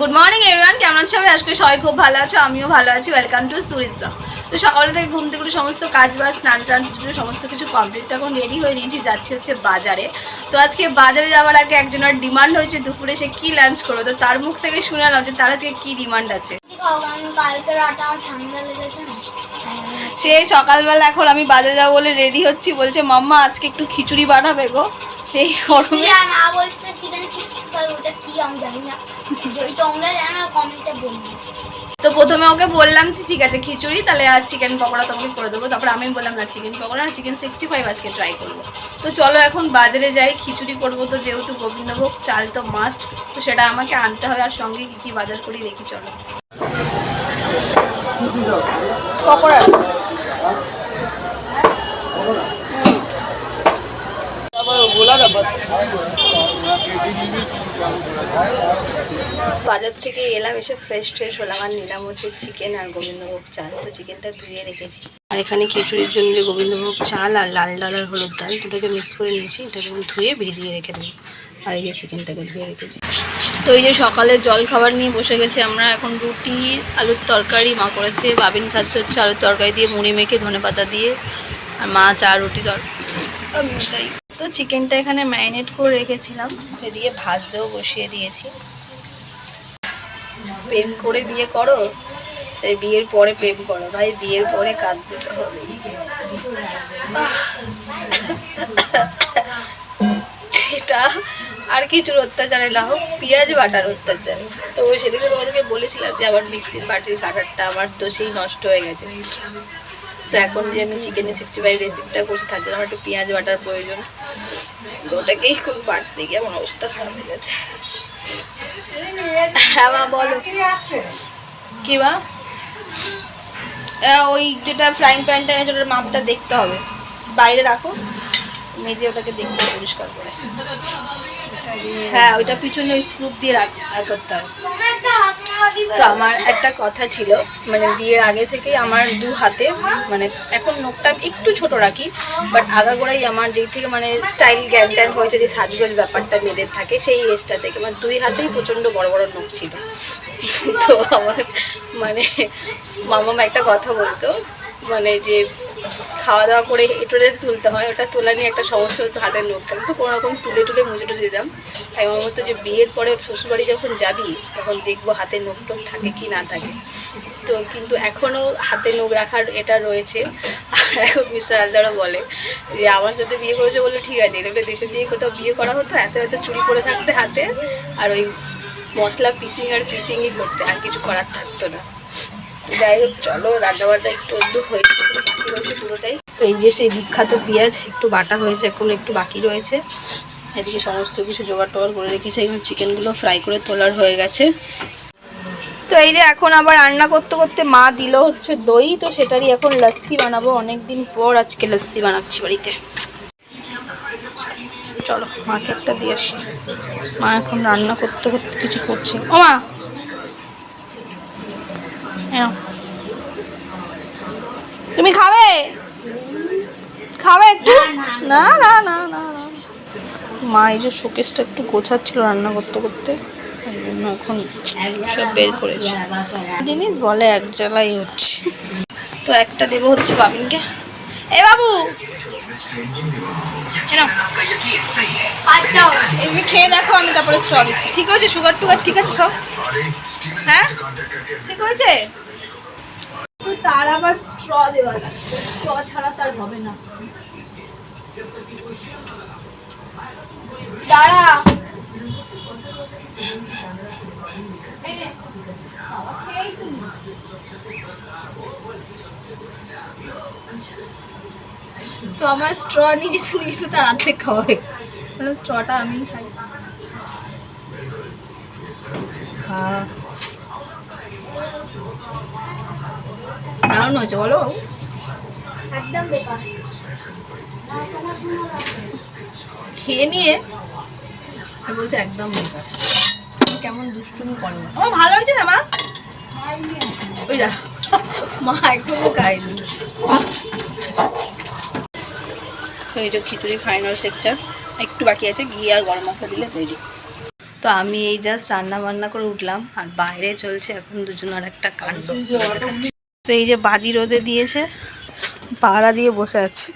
Good morning everyone কেমন আছো সবাই? আজকে সবাই খুব ভালো আছো। আমিও ভালো আছি। ওয়েলকাম টু সুরিজ ব্লগ তো সকালে থেকে ঘুম থেকে সমস্ত কাজ বা স্নান টান সমস্ত কিছু কমপ্লিট এখন রেডি হয়ে নিয়েছি। যাচ্ছি হচ্ছে বাজারে। তো আজকে বাজারে যাওয়ার আগে একজনের ডিমান্ড হয়েছে দুপুরে সে কী লাঞ্চ করবে? তো তার মুখ থেকে শুনে নাও যে তার আজকে কী ডিমান্ড আছে। ঠান্ডা লেগেছে। সে সকালবেলা এখন আমি বাজারে যাব বলে রেডি হচ্ছি বলছে মাম্মা আজকে একটু খিচুড়ি বানাবে গো। এই গরমে। না বলছে চিকেন ওটা কি আমি জানি না। যদি তোমরা জানো কমেন্টে বলব। তো প্রথমে ওকে বললাম যে ঠিক আছে খিচুড়ি তাহলে আর চিকেন পকোড়া তোমাকে করে দেবো। তারপর আমি বললাম না চিকেন পকোড়া আর চিকেন সিক্সটি ফাইভ আজকে ট্রাই করব। তো চলো এখন বাজারে যাই খিচুড়ি করব তো যেহেতু গোবিন্দভোগ চাল তো মাস্ট তো সেটা আমাকে আনতে হবে আর সঙ্গে কী কী বাজার করি দেখি চলো। পকোড়া বাজার থেকে এলাম, এসে ফ্রেশ ট্রেশ হলাম। আর নিলাম হচ্ছে চিকেন আর গোবিন্দভোগ চাল। তো চিকেনটা ধুয়ে রেখেছি। আর এখানে খিচুড়ির জন্য যে গোবিন্দভোগ চাল আর লাল ডাল আর হলুদ ডাল, দুটোকে মিক্স করে নিয়েছি। এটাকে ধুয়ে ভিজিয়ে রেখে দেবো। আর এই যে চিকেনটাকে ধুয়ে রেখেছি। তো এই যে সকালে জল খাবার নিয়ে বসে গেছি আমরা, এখন রুটি, আলুর তরকারি, মা করেছে, বাবিন খাচ্ছে হচ্ছে আলুর তরকারি দিয়ে, মুড়ি মেখে ধনে পাতা দিয়ে, আর মা চা, রুটি তরকারি তো চিকেনটা এখানে ম্যারিনেট করে রেখেছিলাম। এদিকে ভাজতেও বসিয়ে দিয়েছি। প্রেম করে বিয়ে করো, চাই বিয়ের পরে প্রেম করো ভাই বিয়ের পরে কাঁদতে তো হবে সেটা আর কিছুর অত্যাচারে না হোক পেঁয়াজ বাটার অত্যাচার। তো সেদিকে তোমাদেরকে বলেছিলাম যে আমার মিক্সির বাটির কাটারটা আমার দোষেই নষ্ট হয়ে গেছে। তো এখন যে আমি চিকেনের সিক্সটি ফাইভ রেসিপিটা করছি, তার জন্য আমার একটু পেঁয়াজ বাটার প্রয়োজন। তো ওটাকেই খুব বাটতে গিয়ে আমার অবস্থা খারাপ হয়ে গেছে। হ্যাঁ মা বলো। কি বা? ওই যেটা ফ্রাইং প্যানটা ওটার মাপটা দেখতে হবে। বাইরে রাখো। মেজে ওটাকে দেখতে পরিষ্কার করে। হ্যাঁ ওইটা পিছনে স্ক্রুপ দিয়ে রাখ করতে হবে তো আমার একটা কথা ছিল মানে বিয়ের আগে থেকেই আমার দু হাতে মানে এখন নোখটা একটু ছোট রাখি বাট আগাগোড়াই আমার যেই থেকে মানে স্টাইল গ্যান ট্যান হয়েছে যে সাজগোজ ব্যাপারটা মেয়েদের থাকে, সেই এজটা থেকে মানে দুই হাতেই প্রচণ্ড বড় বড় নখ ছিল। তো আমার মানে মামাম একটা কথা বলতো মানে যে খাওয়া দাওয়া করে এটোরে তুলতে হয়, ওটা তোলা নিয়ে একটা সমস্যা হচ্ছে হাতের নখটা। তো কোনো রকম তুলে টুলে মুছে টুজে দিতাম। তাই আমার মতো যে বিয়ের পরে শ্বশুরবাড়ি যখন যাবি, তখন দেখব হাতে নখ টোক থাকে কি না থাকে। তো কিন্তু এখনও হাতে নখ রাখার এটা রয়েছে। আর এখন মিস্টার আলদারও বলে যে, আমার সাথে বিয়ে করেছে বলে ঠিক আছে, এটা দেশে দিয়ে কোথাও বিয়ে করা হতো, এত এত চুরি করে থাকতে হাতে, আর ওই মশলা পিসিং আর পিসিংই করতে, আর কিছু করার থাকতো না। যাই হোক, চলো রান্না বান্না একটু একটু একটু বাকি তো এই যে সেই বিখ্যাত পেঁয়াজ, একটু বাটা হয়েছে, এখন একটু বাকি রয়েছে। এদিকে সমস্ত কিছু জোগাড় টোগাড় করে রেখেছি। এখন চিকেনগুলো ফ্রাই করে তোলার হয়ে গেছে। তো এই যে এখন আবার রান্না করতে করতে মা দিল হচ্ছে দই, তো সেটারই এখন লস্যি বানাবো। অনেক দিন পর আজকে লস্যি বানাচ্ছি বাড়িতে। চলো, মাকে একটা দিয়ে আসি। মা এখন রান্না করতে করতে কিছু করছে। ও মা! এই নাও। তুমি খাবে খাবে একটু? না না না না না। মা এই যে শোকেসটা একটু গোছাচ্ছিল রান্না করতে করতে ওই জন্য এখন সব বের করেছে। জিনিস বলে এক জ্বালাই হচ্ছে। তো একটা দেবো হচ্ছে বাবিনকে। এ বাবু। এগুলো খেয়ে দেখো, আমি তারপরে স্ট্র দিচ্ছি। ঠিক আছে সুগার টুগার ঠিক আছে সব? হ্যাঁ? ঠিক হয়েছে? তার আবার স্ট্র দেওয়া লাগবে স্ট্র ছাড়া তার হবে না। দাঁড়া। তো আমার স্ট্র নিয়ে যেতে নিয়ে তার অর্ধেক খাওয়া হয়ে তাহলে স্ট্রটা আমি খাই। হ্যাঁ। দারুণ হয়েছে বলো একদম বেকার। খেয়ে নিয়ে আর বলছে একদম বেকার। কেমন দুষ্টুমি করে ও ভালো হয়েছে না মা? ওই যা। মা এখনও খায়নি। তো এই যে খিচুড়ি ফাইনাল টেক্সচার একটু বাকি আছে ঘি আর গরম মশলা দিলে তৈরি। তো আমি এই জাস্ট রান্না বান্না করে উঠলাম। আর বাইরে চলছে এখন দুজন আর একটা কাণ্ড। তো এই যে বাজি রোদে দিয়েছে, পাহারা দিয়ে বসে আছে।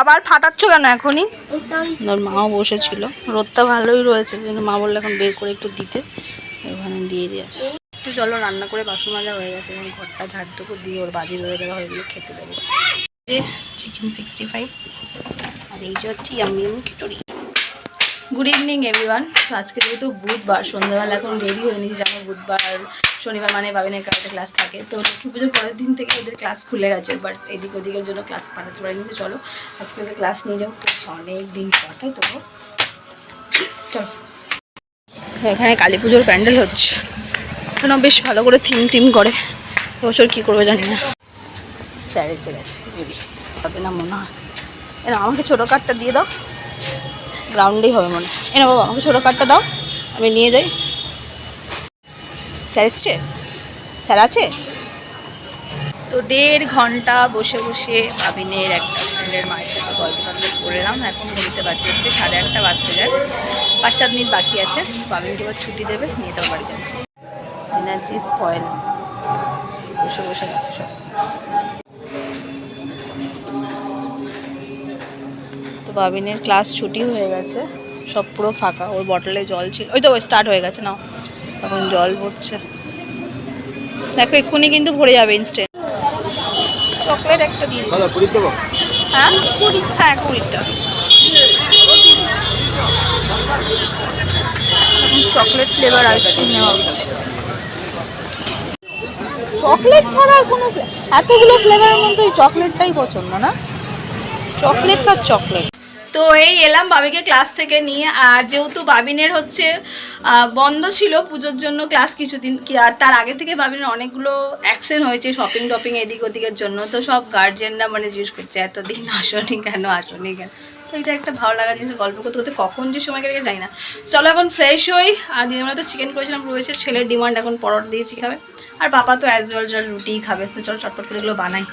আবার ফাটাচ্ছ কেন এখনই? ওর মাও বসেছিল। রোদটা ভালোই রয়েছে, কিন্তু মা বলল এখন বের করে একটু দিতে। ওখানে দিয়ে দিয়েছে তো চলো রান্না করে বাসন মাজা হয়ে গেছে এবং ঘরটা ঝাড় দিয়ে ওর বাজি রোদে দেওয়া হয়ে গেলে খেতে দেবো। যে চিকেন সিক্সটি ফাইভ আর এই যে হচ্ছে আমি খিচুড়ি। গুড ইভিনিং এভরিওয়ান তো আজকে যেহেতু বুধবার, সন্ধ্যাবেলা এখন রেডি হয়ে নিয়েছি, যেমন বুধবার, শনিবার মানে বাবিনের কারাটে ক্লাস থাকে। তো লক্ষ্মী পুজোর পরের দিন থেকে ওদের ক্লাস খুলে গেছে বাট এদিক ওদিকের জন্য ক্লাস পাঠাতে পারিনি। তো চলো, আজকে ওদের ক্লাস নিয়ে যাব অনেক দিন পর, তাই তো? চলো। এখানে কালী পুজোর প্যান্ডেল হচ্ছে। এখানে বেশ ভালো করে থিম টিম করে। এবছর কী করবে জানি না। স্যার এসে গেছে হবে না মনে হয়। আমাকে ছোটো কার্ডটা দিয়ে দাও। গ্রাউন্ডেই হবে মনে। হয় এনা বাবা আমাকে ছোটো কার্ডটা দাও আমি নিয়ে যাই। স্যার এসছে? স্যার আছে? তো দেড় ঘণ্টা বসে বসে বাবিনের একটা ফ্রেন্ডের মায়ের সাথে গল্প টল্প করলাম এখন ঘুরতে বাজছে হচ্ছে সাড়ে আটটা বাজতে যায়। পাঁচ সাত মিনিট বাকি আছে। বাবিনকে এবার ছুটি দেবে নিয়ে তাও বাড়ি যাবে। এনার্জি স্পয়েল বসে বসে গেছে সব। বাবিনের ক্লাস ছুটি হয়ে গেছে সব পুরো ফাঁকা ওর বটলে জল ছিল। ওই তো স্টার্ট হয়ে গেছে নাও। তখন জল পড়ছে দেখো এক্ষুনি কিন্তু ভরে যাবে ইনস্ট্যান্ট চকলেট একটা দিয়ে হ্যাঁ? হ্যাঁ কুড়িটা চকলেট ফ্লেভার আইসক্রিম নেওয়া হচ্ছে। চকলেট ছাড়া আর কোনো এতগুলো ফ্লেভারের মধ্যে চকলেটটাই পছন্দ না? চকলেটস আর চকলেট। তো এই এলাম বাবিকে ক্লাস থেকে নিয়ে, আর যেহেতু বাবিনের হচ্ছে বন্ধ ছিল পুজোর জন্য ক্লাস কিছুদিন আর তার আগে থেকে বাবিনের অনেকগুলো অ্যাবসেন্ট হয়েছে শপিং টপিং এদিক ওদিকের জন্য, তো সব গার্জেনরা মানে জিজ্ঞেস করছে, এতদিন আসনি কেন? আসনি কেন? তো এটা একটা ভালো লাগা জিনিস, গল্প করতে করতে কখন যে সময় কেটে যাই না। চলো এখন ফ্রেশ হই, আর দিনের বেলা তো চিকেন করেছিলাম রয়েছে ছেলের ডিমান্ড এখন পরোটা দিয়েছি খাবে, আর বাবা তো অ্যাজ ওয়েল রুটিই খাবে চলো চটপট করে এগুলো বানাই।